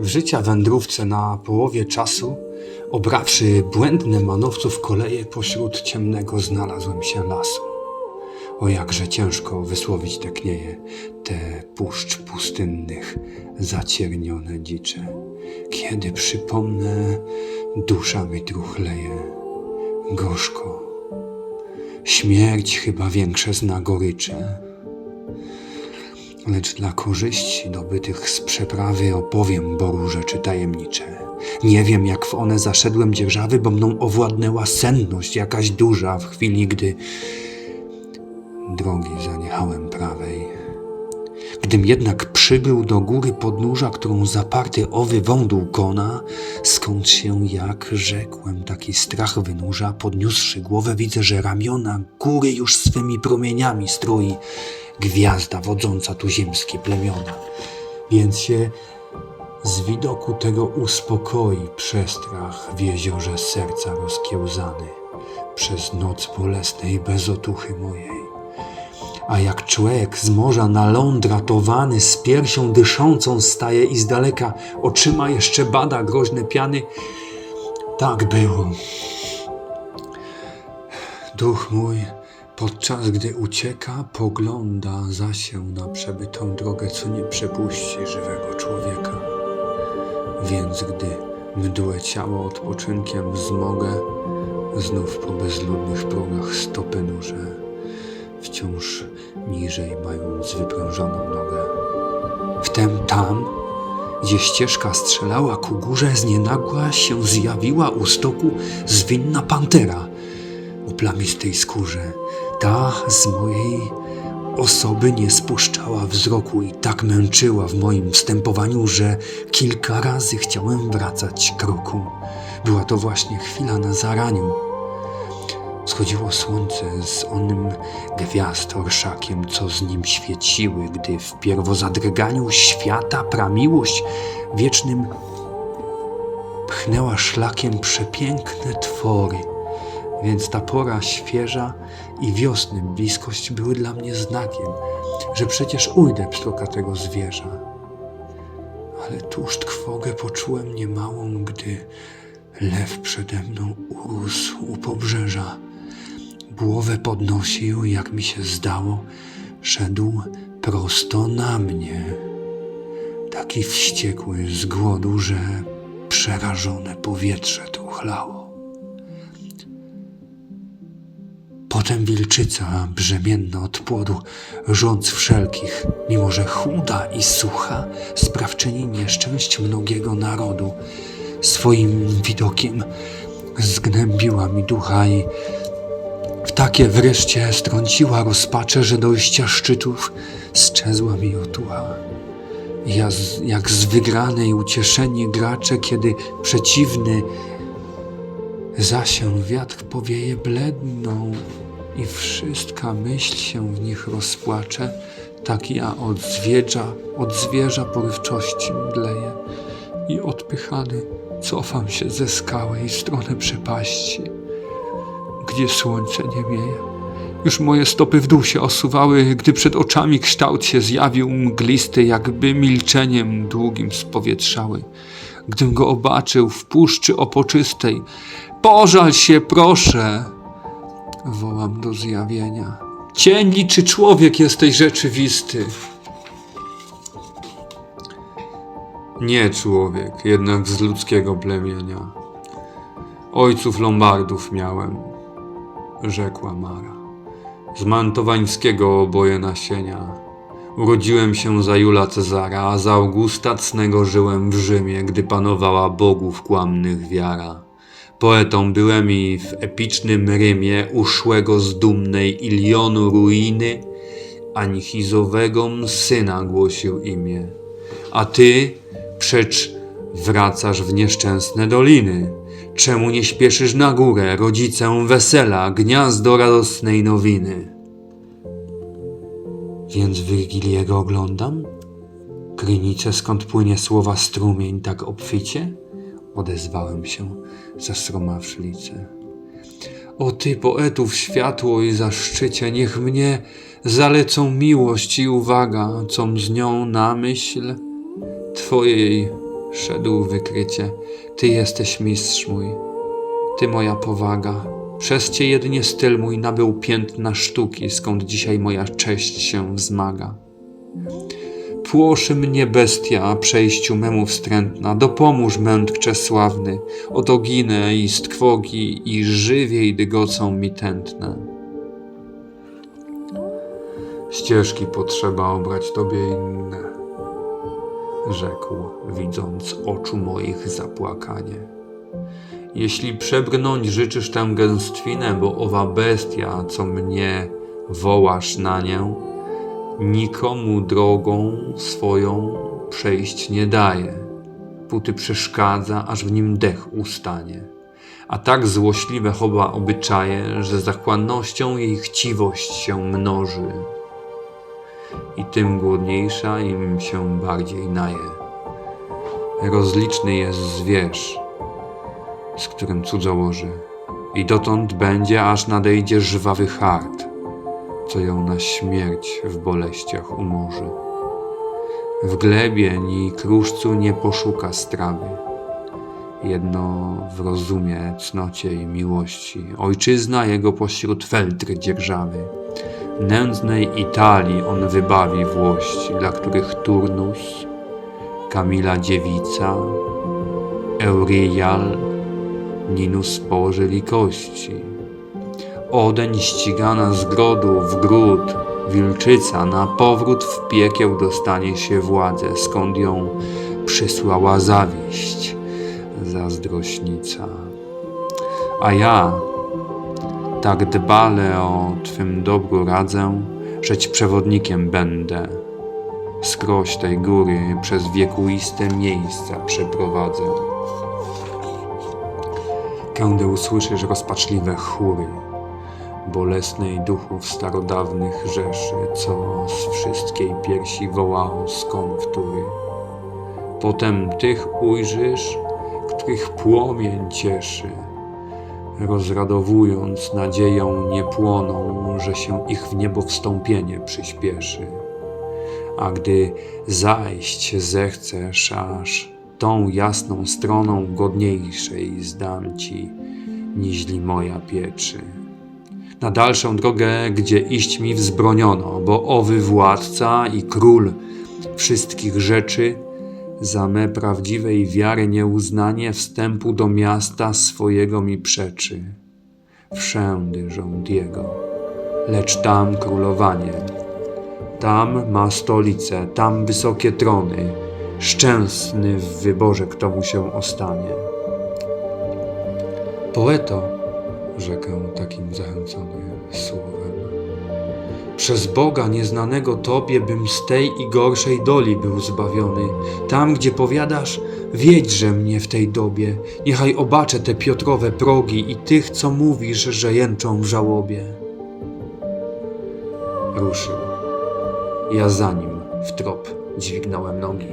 W życia wędrówce na połowie czasu, obrawszy błędne manowców koleje pośród ciemnego znalazłem się lasu. O jakże ciężko wysłowić te knieje, te puszcz pustynnych, zaciernione dzicze. Kiedy przypomnę, dusza mi truchleje, gorzko. Śmierć chyba większe zna gorycze. Lecz dla korzyści dobytych z przeprawy opowiem Bogu rzeczy tajemnicze. Nie wiem, jak w one zaszedłem dzierżawy, bo mną owładnęła senność jakaś duża w chwili, gdy drogi zaniechałem prawej. Gdym jednak przybył do góry podnóża, którą zaparty owy wądół kona, skąd się, jak rzekłem, taki strach wynurza, podniósłszy głowę, widzę, że ramiona góry już swymi promieniami stroi gwiazda wodząca tu ziemskie plemiona. Więc się z widoku tego uspokoi przestrach w jeziorze serca rozkiełzany przez noc bolesnej bez otuchy mojej. A jak człowiek z morza na ląd ratowany, z piersią dyszącą staje i z daleka oczyma jeszcze bada groźne piany, tak było. Duch mój, podczas gdy ucieka, pogląda za się na przebytą drogę, co nie przepuści żywego człowieka. Więc gdy mdłe ciało odpoczynkiem wzmogę, znów po bezludnych progach stopy nurzę, wciąż niżej mając wyprężoną nogę. Wtem tam, gdzie ścieżka strzelała ku górze, znienagła się zjawiła u stoku zwinna pantera o plamistej skórze. Ta z mojej osoby nie spuszczała wzroku i tak męczyła w moim wstępowaniu, że kilka razy chciałem wracać kroku. Była to właśnie chwila na zaraniu. Schodziło słońce z onym gwiazd orszakiem, co z nim świeciły, gdy w pierwozadryganiu świata pramiłość wiecznym pchnęła szlakiem przepiękne twory. Więc ta pora świeża i wiosny bliskość były dla mnie znakiem, że przecież ujdę pstrokatego zwierza. Ale tuż trwogę poczułem niemałą, gdy lew przede mną urósł u pobrzeża. Głowę podnosił, jak mi się zdało, szedł prosto na mnie. Taki wściekły z głodu, że przerażone powietrze truchlało. Potem wilczyca, brzemienna od płodu, rządz wszelkich, mimo że chuda i sucha, sprawczyni nieszczęść mnogiego narodu, swoim widokiem zgnębiła mi ducha i w takie wreszcie strąciła rozpacze, że dojścia szczytów sczezła mi otucha. Ja z, jak z wygranej ucieszeni gracze, kiedy przeciwny za się wiatr powieje bledną i wszystka myśl się w nich rozpłacze, tak ja od zwierza, od zwierza porywczości mdleję i odpychany cofam się ze skały i stronę przepaści, gdzie słońce nie mieje. Już moje stopy w dół się osuwały, gdy przed oczami kształt się zjawił mglisty, jakby milczeniem długim spowietrzały. Gdym go obaczył w puszczy opoczystej, pożal się, proszę! Wołam do zjawienia. Cień czy człowiek jesteś rzeczywisty? Nie człowiek, jednak z ludzkiego plemienia. Ojców Lombardów miałem, rzekła Mara. Z mantowańskiego oboje nasienia. Urodziłem się za Jula Cezara, a za Augusta Cnego żyłem w Rzymie, gdy panowała bogów kłamnych wiara. Poetą byłem i w epicznym Rymie uszłego z dumnej Ilionu ruiny Anchizowego syna głosił imię. A ty przecz wracasz w nieszczęsne doliny. Czemu nie śpieszysz na górę, rodzicę wesela, gniazdo radosnej nowiny? Więc Wyrgiliego oglądam? Krynicę, skąd płynie słowa strumień tak obficie? Odezwałem się, zastromawszy lice. O ty, poetów światło i zaszczycie, niech mnie zalecą miłość i uwaga, com z nią na myśl Twojej szedł wykrycie. Ty jesteś mistrz mój, ty moja powaga. Przez cię jedynie styl mój nabył piętna sztuki, skąd dzisiaj moja cześć się wzmaga. Płoszy mnie bestia przejściu memu wstrętna, dopomóż mędrcze sławny, oto ginę i z trwogi i żywiej dygocą mi tętne. Ścieżki potrzeba obrać tobie inne, rzekł, widząc oczu moich zapłakanie. Jeśli przebrnąć życzysz tę gęstwinę, bo owa bestia, co mnie wołasz na nią, nikomu drogą swoją przejść nie daje, póty przeszkadza, aż w nim dech ustanie. A tak złośliwe chowa obyczaje, że zachłannością jej chciwość się mnoży i tym głodniejsza im się bardziej naje. Rozliczny jest zwierz, z którym cudzołoży, i dotąd będzie, aż nadejdzie żwawy hart, co ją na śmierć w boleściach umorzy. W glebie ni kruszcu nie poszuka strawy, jedno w rozumie, cnocie i miłości. Ojczyzna jego pośród feltry dzierżawy. Nędznej Italii on wybawi włości, dla których Turnus, Kamila dziewica, Eurial, Ninus położyli kości. Odeń ścigana z grodu w gród, wilczyca na powrót w piekieł dostanie się władzę, skąd ją przysłała zawiść, zazdrośnica. A ja tak dbale o Twym dobru radzę, żeć przewodnikiem będę. Skroś tej góry przez wiekuiste miejsca przeprowadzę. Kędę usłyszysz rozpaczliwe chóry, bolesnej duchów starodawnych rzeszy, co z wszystkiej piersi wołało z konftury. Potem tych ujrzysz, których płomień cieszy, rozradowując nadzieją nie płoną, że się ich w niebo wstąpienie przyspieszy. A gdy zajść zechcesz, aż tą jasną stroną godniejszej zdam ci, niźli moja pieczy. Na dalszą drogę, gdzie iść mi wzbroniono, bo owy władca i król wszystkich rzeczy za me prawdziwej wiary nieuznanie wstępu do miasta swojego mi przeczy. Wszędy rząd jego, lecz tam królowanie. Tam ma stolicę, tam wysokie trony. Szczęsny w wyborze, kto mu się ostanie. Poeto, rzekę takim zachęcony słowem. Przez Boga nieznanego Tobie bym z tej i gorszej doli był zbawiony. Tam, gdzie powiadasz, wiedźże mnie w tej dobie. Niechaj obaczę te Piotrowe progi i tych, co mówisz, że jęczą w żałobie. Ruszył. Ja za nim w trop dźwignąłem nogi.